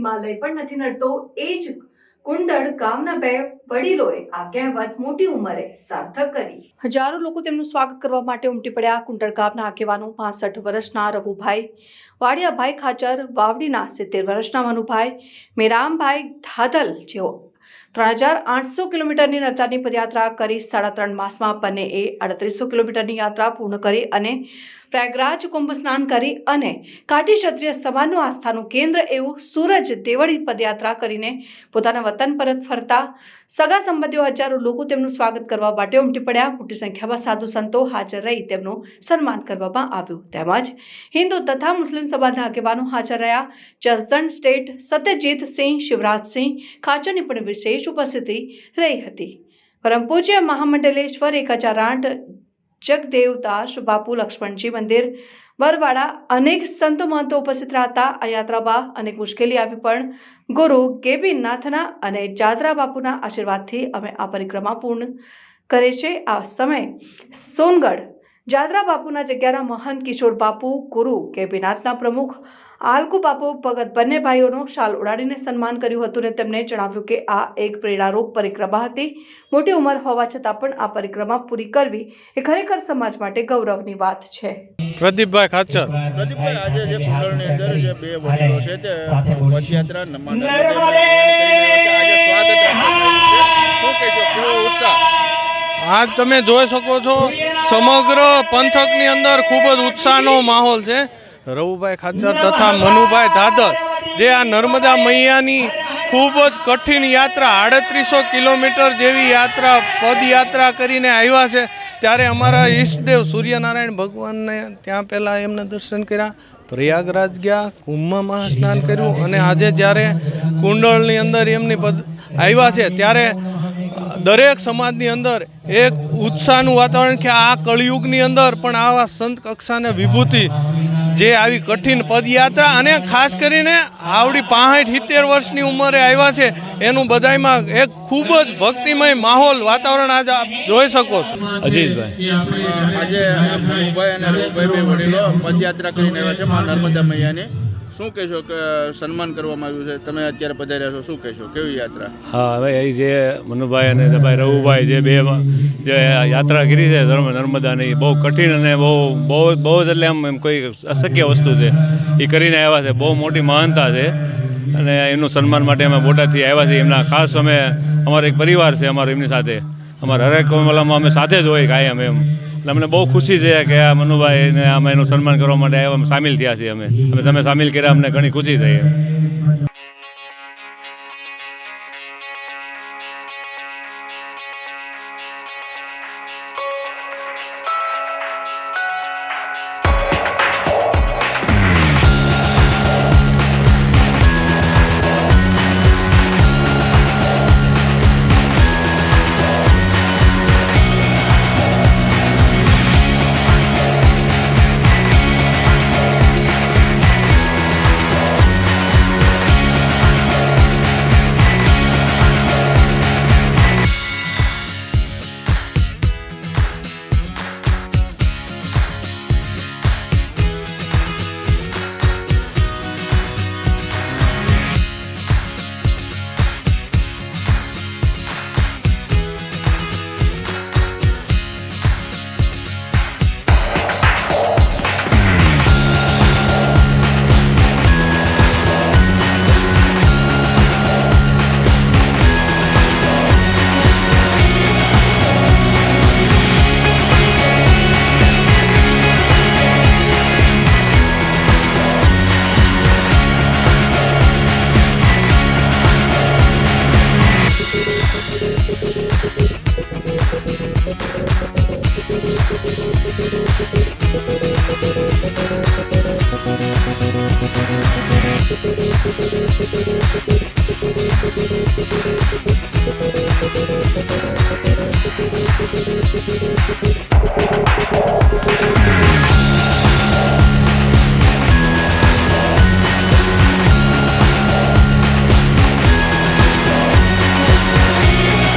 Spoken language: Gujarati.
હિમાલય પણ નથી નડતો. એ જ કુંડળ ગામના બે વડીલોએ આ કહેવત મોટી ઉંમરે સાર્થક કરી. હજારો લોકો તેમનું સ્વાગત કરવા માટે ઉમટી પડ્યા કુંડળ ગામના આગેવાનો પાસઠ વર્ષના રઘુભાઈ, વાડિયાભાઈ ખાચર, વાવડીના સિત્તેર વર્ષના મનુભાઈ, મેરામભાઈ ધાદલ, જેઓ ત્રણ હજાર આઠસો કિલોમીટરની નર્મદાની પદયાત્રા કરી સાડા ત્રણ માસમાં બંનેએ અડત્રીસો કિલોમીટરની યાત્રા પૂર્ણ કરી અને પ્રયાગરાજ કુંભ સ્નાન કરી અને કાઠી ક્ષત્રિય સમાજનું આસ્થાનું કેન્દ્ર એવું સૂરજ દેવળી પદયાત્રા કરીને પોતાના વતન પરત ફરતા સગા સંબંધીઓ હજારો લોકો તેમનું સ્વાગત કરવા માટે ઉમટી પડ્યા. મોટી સંખ્યામાં સાધુ સંતો હાજર રહી તેમનું સન્માન કરવામાં આવ્યું. તેમજ હિન્દુ તથા મુસ્લિમ સમાજના આગેવાનો હાજર રહ્યા. જસદણ સ્ટેટ સત્યજીત સિંહ શિવરાજસિંહ ખાચરની પણ વિશેષ ઉપસ્થિતિ રહી હતી. પરમ પૂજ્ય મહામંડલેશ્વર એક હજાર આઠ જગદેવદાસ બાપુ લક્ષ્મણજી મંદિર બરવાડા અનેક સંતો મહંતો ઉપસ્થિત રહેતા આ યાત્રામાં અનેક મુશ્કેલી આવી પણ ગુરુ કેબીનાથના અને જાદરા બાપુના આશીર્વાદથી અમે આ પરિક્રમા પૂર્ણ કરે છે. આ સમયે સોનગઢ જાદરા બાપુના જગ્યાના મહંત કિશોર બાપુ, ગુરુ કેબીનાથના પ્રમુખ આલકુ બાપુ ભગત બંને ભાઈઓનો શાલ ઉડાડીને સન્માન કર્યું હતું અને તેમણે જણાવ્યું કે આ એક પ્રેરણારૂપ પરિક્રમા હતી. મોટી ઉંમર હોવા છતાં પણ આ પરિક્રમા પૂરી કરવી એ ખરેખર સમાજ માટે ગૌરવની વાત છે. પ્રદીપભાઈ ખાચર. પ્રદીપભાઈ આજે જે કુંડળની અંદર જે બે વડીલો છે તે પદયાત્રા નમાડા આજે સ્વાગત રાખવામાં આવ્યું છે શું કહેશો કેવો ઉત્સાહ? આજ તમે જોઈ શકો છો સમગ્ર પંથકની અંદર ખૂબ જ ઉત્સાહનો માહોલ છે. રવુભાઈ ખાચર તથા મનુભાઈ ધાદર જે આ નર્મદા મૈયાની ખૂબ જ કઠિન યાત્રા આડત્રીસો કિલોમીટર જેવી યાત્રા પદયાત્રા કરીને આવ્યા છે. ત્યારે અમારા ઈષ્ટદેવ સૂર્યનારાયણ ભગવાનને ત્યાં પહેલાં એમને દર્શન કર્યા. પ્રયાગરાજ ગયા કુંભમાં મહાસ્નાન કર્યું અને આજે જ્યારે કુંડળની અંદર એમની પદ આવ્યા છે ત્યારે દરેક સમાજની અંદર એક ઉત્સાહનું વાતાવરણ કે આ કળિયુગની અંદર પણ આવા સંત કક્ષાને વિભૂતિ જે આવી કઠિન પદયાત્રા અને ખાસ કરીને આવડી પાંસઠ સિત્તેર વર્ષની ઉંમરે આવ્યા છે એનું બધામાં એક ખૂબ જ ભક્તિમય માહોલ વાતાવરણ આજે આપ જોઈ શકો છો. અજીતભાઈ. આજે અને વડીલો પદયાત્રા કરીને આવ્યા છે મા નર્મદા મૈયાની. શું કહેશો કે સન્માન કરવામાં આવ્યું છે? તમે અત્યારે પધાર્યા છો, શું કહેશો? કેવી યાત્રા? હા, હવે એ જે મનુભાઈ અને ભાઈ રઘુભાઈ જે બે જે યાત્રા કરી છે, ધર્મ, નર્મદાની બહુ કઠિન અને બહુ બહુ બહુ જ એટલે આમ એમ કોઈ અશક્ય વસ્તુ છે. એ કરીને આવ્યા છે, બહુ મોટી મહાનતા છે. અને એનું સન્માન માટે અમે બોટાદથી આવ્યા છીએ. એમના ખાસ અમે, અમારો એક પરિવાર છે અમારો એમની સાથે. અમારા હરેક મતલબમાં અમે સાથે જ હોય કાયમ એમ. એટલે અમને બહુ ખુશી છે કે આ મનુભાઈને અમે એનું સન્માન કરવા માટે આવ્યા સામેલ થયા છીએ અમે. અમે તમે સામેલ કર્યા અમને ઘણી ખુશી થઈ